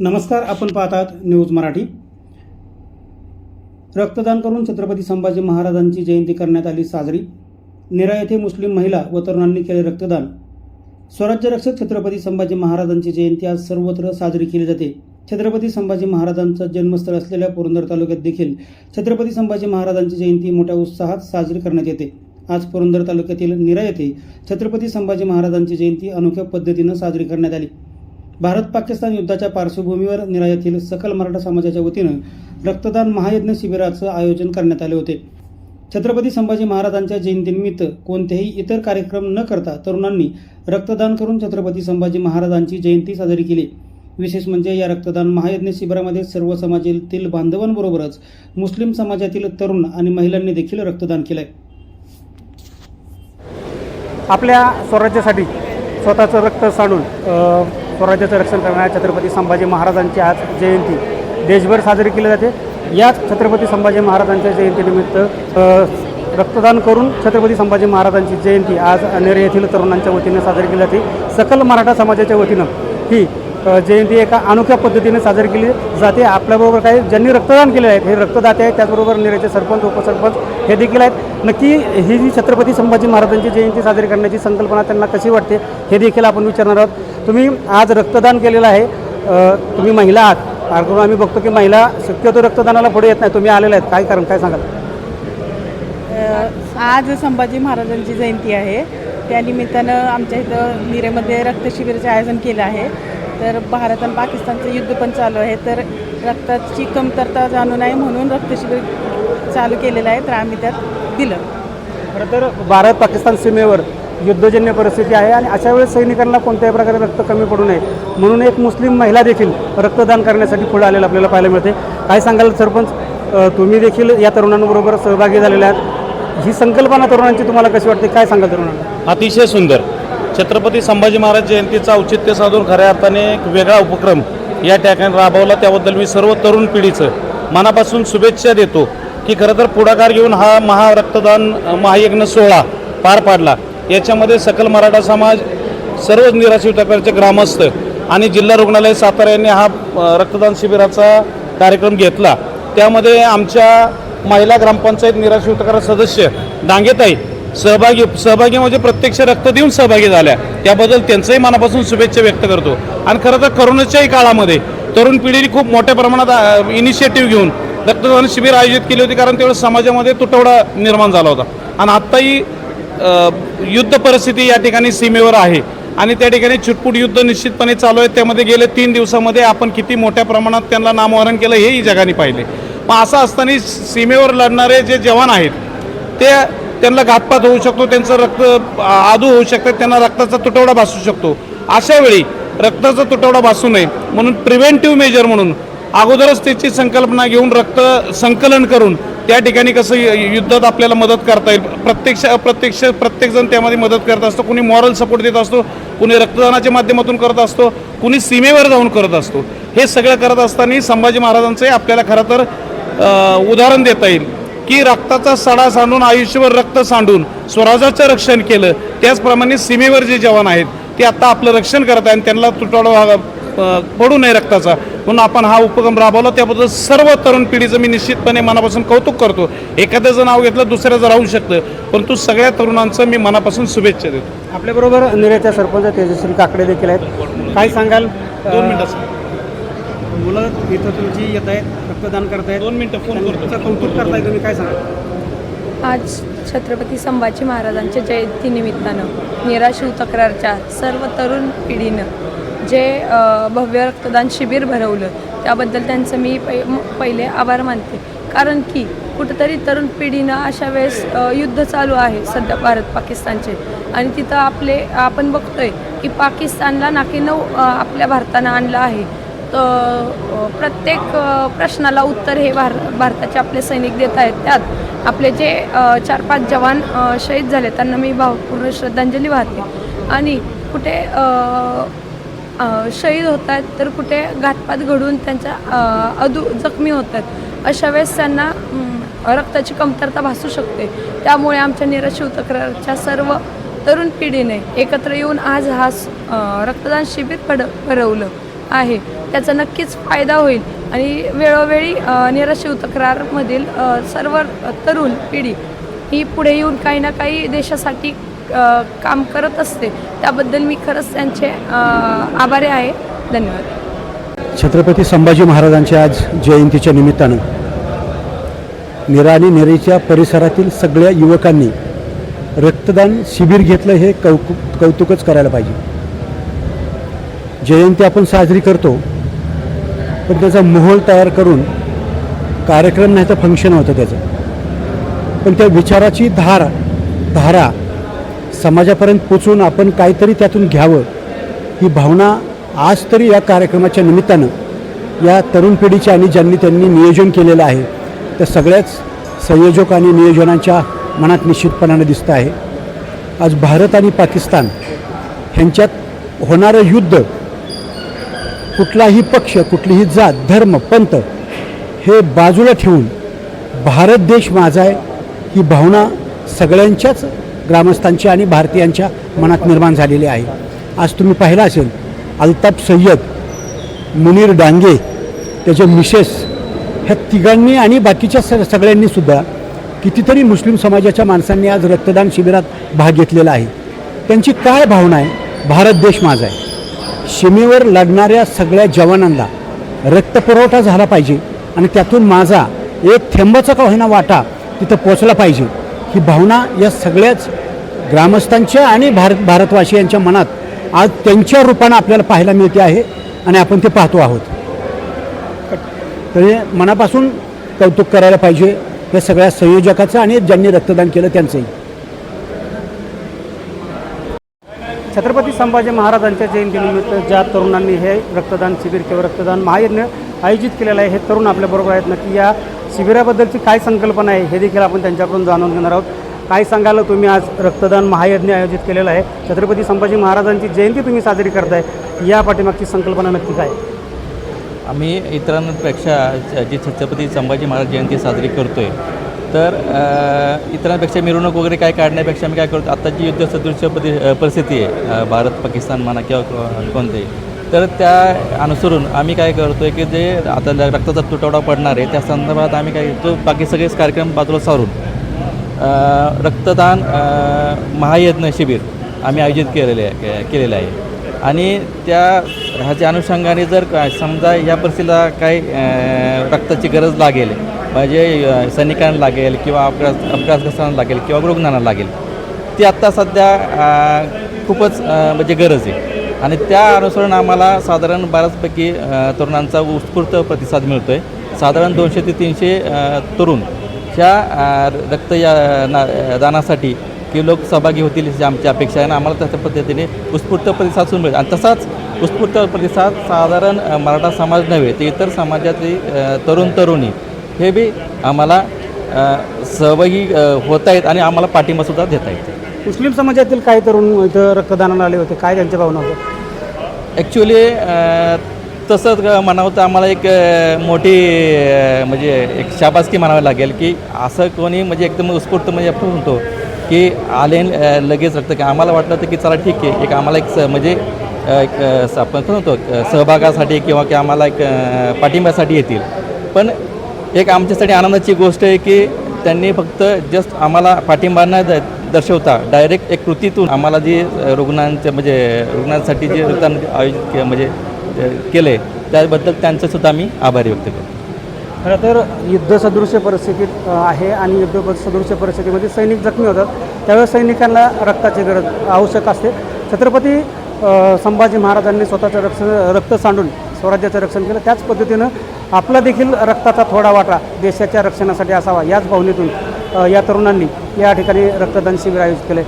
नमस्कार आपण पाहतात न्यूज मराठी. रक्तदान करून छत्रपती संभाजी महाराजांची जयंती करण्यात आली साजरी. निरा येथे मुस्लिम महिला व तरुणांनी केले रक्तदान. स्वराज्य रक्षक छत्रपती संभाजी महाराजांची जयंती आज सर्वत्र साजरी केली जाते. छत्रपती संभाजी महाराजांचं जन्मस्थळ असलेल्या पुरंदर तालुक्यात देखील छत्रपती संभाजी महाराजांची जयंती मोठ्या उत्साहात साजरी करण्यात येते. आज पुरंदर तालुक्यातील निरा येथे छत्रपती संभाजी महाराजांची जयंती अनोख्या पद्धतीनं साजरी करण्यात आली. भारत पाकिस्तान युद्धाच्या पार्श्वभूमीवर निरायातील सकल मराठा समाजाच्या वतीनं रक्तदान महायज्ञ शिबिराचं आयोजन करण्यात आले होते. छत्रपती संभाजी महाराजांच्या जयंतीनिमित्त कोणतेही इतर कार्यक्रम न करता तरुणांनी रक्तदान करून छत्रपती संभाजी महाराजांची जयंती साजरी केली. विशेष म्हणजे या रक्तदान महायज्ञ शिबिरामध्ये सर्व समाजातील बांधवांबरोबरच मुस्लिम समाजातील तरुण आणि महिलांनी देखील रक्तदान केलंय. आपल्या स्वराज्यासाठी स्वतःचं रक्त सांडून स्वराज्याचं रक्षण करणाऱ्या छत्रपती संभाजी महाराजांची आज जयंती. देशभर साजरी केली जाते. याच छत्रपती संभाजी महाराजांच्या जयंतीनिमित्त रक्तदान करून छत्रपती संभाजी महाराजांची जयंती आज नेरे येथील तरुणांच्या वतीने साजरी केली जाते. सकल मराठा समाजाच्या वतीनं ही जयंती एका अनोख्या पद्धतीने साजरी केली जाते. आपल्याबरोबर काही ज्यांनी रक्तदान केले आहेत हे रक्तदाते आहेत. त्याचबरोबर निरेचे सरपंच उपसरपंच हे देखील आहेत. नक्की ही जी छत्रपती संभाजी महाराजांची जयंती साजरी करण्याची संकल्पना त्यांना कशी वाटते हे देखील आपण विचारणार आहोत. तुम्ही आज रक्तदान केलेलं आहे. तुम्ही महिला आहात. करून आम्ही बघतो की महिला शक्यतो रक्तदानाला पुढे येत नाही तुम्ही आलेले आहेत. काय कारण? काय सांगाल? आज संभाजी महाराजांची जयंती आहे. त्यानिमित्तानं आमच्या इथं निरेमध्ये रक्तशिबिराचे आयोजन केलं आहे. तर भारत आणि पाकिस्तानचं युद्ध पण चालू आहे. तर रक्ताची कमतरता जाणू नये म्हणून रक्तशिबिर चालू केलेलं आहे. तर आम्ही त्यात दिलं. खरं तर भारत पाकिस्तान सीमेवर युद्धजन्य परिस्थिती आहे आणि अशा वेळेस सैनिकांना कोणत्याही प्रकारे रक्त कमी पडू नये. म्हणून एक मुस्लिम महिला देखील रक्तदान करण्यासाठी पुढे आलेलं आपल्याला पाहायला मिळते. काय सांगाल सरपंच? तुम्ही देखील या तरुणांबरोबर सहभागी झालेले आहात. ही संकल्पना तरुणांची तुम्हाला कशी वाटते? काय सांगाल तरुणांना? अतिशय सुंदर. छत्रपती संभाजी महाराज जयंतीचा औचित्य साधून खऱ्या अर्थाने एक वेगळा उपक्रम या ठिकाणी राबवला. त्याबद्दल मी सर्व तरुण पिढीचं मनापासून शुभेच्छा देतो की खरं तर पुढाकार घेऊन हा महारक्तदान महायज्ञ सोहळा पार पाडला. याच्यामध्ये सकल मराठा समाज सर्व निराश्रित प्रकारचे ग्रामस्थ आणि जिल्हा रुग्णालय सातारा यांनी हा रक्तदान शिबिराचा कार्यक्रम घेतला. त्यामध्ये आमच्या महिला ग्रामपंचायत निराश्रित प्रकार सदस्य डांगेताई सहभागी सहभागी म्हणजे प्रत्यक्ष रक्त देऊन सहभागी झाल्या. त्याबद्दल त्यांचंही मनापासून शुभेच्छा व्यक्त करतो. आणि खरं तर करोनाच्याही काळामध्ये तरुण पिढीने खूप मोठ्या प्रमाणात इनिशिएटिव्ह घेऊन रक्तदान शिबिर आयोजित केली होती कारण त्यावेळेस समाजामध्ये तुटवडा निर्माण झाला होता. आणि आत्ताही युद्ध परिस्थिती या ठिकाणी सीमेवर आहे. आणि त्या ठिकाणी छुटपुट युद्ध निश्चितपणे चालू आहे. त्यामध्ये गेले तीन दिवसामध्ये आपण किती मोठ्या प्रमाणात त्यांना नामवरण केलं हेही जगाने पाहिले. मग असं असताना सीमेवर लढणारे जे जवान आहेत ते त्यांना घातपात होऊ शकतो त्यांचं रक्त आदू होऊ शकतं त्यांना रक्ताचा तुटवडा भासू शकतो. अशा वेळी रक्ताचा तुटवडा भासू नये म्हणून प्रिव्हेंटिव्ह मेजर म्हणून अगोदरच त्याची संकल्पना घेऊन रक्त संकलन करून त्या ठिकाणी कसं युद्धात आपल्याला मदत करता येईल? प्रत्यक्ष अप्रत्यक्ष प्रत्येकजण त्यामध्ये मदत करत असतो. कुणी मॉरल सपोर्ट देत असतो कुणी रक्तदानाच्या माध्यमातून करत असतो कुणी सीमेवर जाऊन करत असतो. हे सगळं करत असताना संभाजी महाराजांचंही आपल्याला खरं तर उदाहरण देता येईल की रक्ताचा सडा सांडून आयुष्यभर रक्त सांडून स्वराजाचं रक्षण केलं. त्याचप्रमाणे सीमेवर जे जवान आहेत ते आता आपलं रक्षण करत आहे आणि त्यांना तुटवडा व्हा- पडू नये रक्ताचा. म्हणून आपण हा उपक्रम राबवला त्याबद्दल सर्व तरुण पिढीचं मी निश्चितपणे मनापासून कौतुक करतो. एखाद्याचं नाव घेतलं दुसऱ्याचं राहू शकतं. परंतु सगळ्या तरुणांचं मी मनापासून शुभेच्छा देतो. आपल्याबरोबर निरेच्या सरपंच तेजश्री काकडे देखील आहेत. काय सांगाल? दोन मिनिटं मुलं इथं तुमची येत आहेत रक्तदान करतायत. दोन मिनिटं फोन करतो. कौतुक करताय तुम्ही काय सांगाल? आज छत्रपती संभाजी महाराजांच्या जयंतीनिमित्तानं निराशिव तक्रारच्या सर्व तरुण पिढीनं जे भव्य रक्तदान शिबिर भरवलं त्याबद्दल त्यांचं मी पै पहिले आभार मानते. कारण की कुठंतरी तरुण पिढीनं अशा वेळेस युद्ध चालू आहे सध्या भारत पाकिस्तानचे. आणि तिथं आपले आपण बघतोय की पाकिस्तानला नाकीनऊ नऊ आपल्या भारतानं आणलं आहे. तर प्रत्येक प्रश्नाला उत्तर हे भार भारताचे आपले सैनिक देत आहेत. त्यात आपले जे चार पाच जवान शहीद झाले त्यांना मी भावपूर्ण श्रद्धांजली वाहते. आणि कुठे शहीद होत आहेत तर कुठे घातपात घडून त्यांच्या अधू जखमी होत आहेत अशा वेळेस त्यांना रक्ताची कमतरता भासू शकते. त्यामुळे आमच्या निराशिव तक्रारच्या सर्व तरुण पिढीने एकत्र येऊन आज हा स- रक्तदान शिबिर पड भरवलं आहे. त्याचा नक्कीच फायदा होईल. आणि वेळोवेळी अ, नीरज तक्रारमधील सर्व तरुण पिढी ही पुढे येऊन काही ना काही देशासाठी काम करत असते. त्याबद्दल मी खरंच त्यांचे आभारी आहे. धन्यवाद. छत्रपती संभाजी महाराजांच्या आज जयंतीच्या निमित्तानं निराणी नेरीच्या परिसरातील सगळ्या युवकांनी रक्तदान शिबिर घेतलं हे कौतुक कौतुकच करायला पाहिजे. जयंती आपण साजरी करतो पण त्याचा मोहोल तयार करून कार्यक्रम नाही तर फंक्शन होतं त्याचं. पण त्या विचाराची धार धारा समाजापर्यंत पोचून आपण काहीतरी त्यातून घ्यावं ही भावना आज तरी या कार्यक्रमाच्या निमित्तानं या तरुण पिढीच्या आणि ज्यांनी त्यांनी नियोजन केलेलं आहे त्या सगळ्याच संयोजक आणि नियोजनांच्या मनात निश्चितपणानं दिसतं आहे. आज भारत आणि पाकिस्तान ह्यांच्यात होणारं युद्ध कुठलाही पक्ष कुठलीही जात धर्म पंथ हे बाजूला ठेवून भारत देश माझा आहे ही भावना सगळ्यांच्याच ग्रामस्थांच्या आणि भारतीयांच्या मनात निर्माण झालेली आहे. आज तुम्ही पाहिलं असेल अल्ताफ सय्यद मुनीर डांगे त्याचे मिसेस ह्या तिघांनी आणि बाकीच्या स सगळ्यांनी सुद्धा कितीतरी मुस्लिम समाजाच्या माणसांनी आज रक्तदान शिबिरात भाग घेतलेला आहे. त्यांची काय भावना आहे? भारत देश माझा आहे. सीमेवर लढणाऱ्या सगळ्या जवानांना रक्तपुरवठा झाला पाहिजे आणि त्यातून माझा एक थेंबाचा का होईना वाटा तिथं पोचला पाहिजे. ही भावना या सगळ्याच ग्रामस्थांच्या आणि भारत भारतवासियांच्या मनात आज त्यांच्या रूपानं आपल्याला पाहायला मिळते आहे आणि आपण ते पाहतो आहोत. तर मनापासून कौतुक करायला पाहिजे. या सगळ्या संयोजकाचं आणि ज्यांनी रक्तदान केलं त्यांचंही. छत्रपती संभाजी महाराजांच्या जयंतीनिमित्त ज्या तरुणांनी हे रक्तदान शिबिर किंवा रक्तदान महायज्ञ आयोजित केलेलं आहे हे तरुण आपल्याबरोबर आहेत. नक्की या शिबिराबद्दलची काय संकल्पना आहे हे देखील आपण त्यांच्याकडून जाणून घेणार आहोत. काय सांगाल तुम्ही आज रक्तदान महायज्ञ आयोजित केलेलं आहे? छत्रपती संभाजी महाराजांची जयंती तुम्ही साजरी करताय या पाठीमागची संकल्पना नक्की काय? आहे? आम्ही इतरांपेक्षा जी छत्रपती संभाजी महाराज जयंती साजरी करतो आहे तर इतरांपेक्षा मिरवणूक वगैरे काय काढण्यापेक्षा आम्ही काय करतो? आत्ताची युद्ध सदृश्य परिस्थिती आहे भारत पाकिस्तान म्हणा किंवा कोणते कोणतेही. तर त्या अनुसरून आम्ही काय करतो आहे की जे आता रक्ताचा तुटवडा पडणार आहे त्या संदर्भात आम्ही काय करतो बाकी सगळेच कार्यक्रम बाजूला सारून रक्तदान महायज्ञ शिबिर आम्ही आयोजित केलेले आहे के- केलेलं आहे. आणि त्या ह्याच्या अनुषंगाने जर समजा या परिस्थितीला काही रक्ताची गरज लागेल म्हणजे सैनिकांना लागेल किंवा अपघात अपघातग्रस्तांना लागेल किंवा रुग्णांना लागेल ती आत्ता सध्या खूपच म्हणजे गरज आहे. आणि त्या अनुसरून आम्हाला साधारण बऱ्याचपैकी तरुणांचा उत्स्फूर्त प्रतिसाद मिळतो आहे साधारण दोनशे ते तीनशे तरुण ह्या रक्त या ना दानासाठी की लोक सहभागी होतील ही आमची अपेक्षा आहे आणि आम्हाला तशा पद्धतीने उत्स्फूर्त प्रतिसाद सुरू मिळेल. आणि तसाच उत्स्फूर्त प्रतिसाद साधारण मराठा समाज नव्हे तर इतर समाजातली तरुण तरुणी हे बी आम्हाला सहभागी होत आहेत आणि आम्हाला पाठिंबासुद्धा देत आहेत. मुस्लिम समाजातील काही तरुण इथं रक्तदानाला आले होते. काय त्यांच्या भावना होत्या? ॲक्च्युली तसंच म्हणावं तर आम्हाला एक मोठी म्हणजे एक शाबासकी म्हणावी लागेल की असं कोणी म्हणजे एकदम उत्स्फूर्त म्हणजे आपण म्हणतो की आले लगेच रक्त की आम्हाला वाटलं होतं की चला ठीक आहे. एक आम्हाला एक स म्हणजे एक स- आपण काय म्हणतो सहभागासाठी किंवा की आम्हाला एक पाठिंब्यासाठी येतील. पण एक आमच्यासाठी आनंदाची गोष्ट आहे की त्यांनी फक्त जस्ट आम्हाला पाठिंबा न देत दर्शवता. डायरेक्ट एक कृतीतून आम्हाला जी रुग्णांच्या म्हणजे रुग्णांसाठी जे रक्तदान आयोजित के म्हणजे केलं आहे त्याबद्दल त्यांचंसुद्धा आम्ही आभारी व्यक्त करतो. खरं तर युद्धसदृश्य परिस्थितीत आहे आणि युद्ध सदृश्य परिस्थितीमध्ये सैनिक जखमी होतात. त्यावेळेस सैनिकांना रक्ताची गरज आवश्यक असते. छत्रपती संभाजी महाराजांनी स्वतःचं रक्षण रक्त सांडून स्वराज्याचं रक्षण केलं. त्याच पद्धतीनं आपला देखील रक्ताचा थोडा वाटा देशाच्या रक्षणासाठी असावा याच भावनेतून या तरुणांनी या ठिकाणी रक्तदान शिबिर आयोजित केले.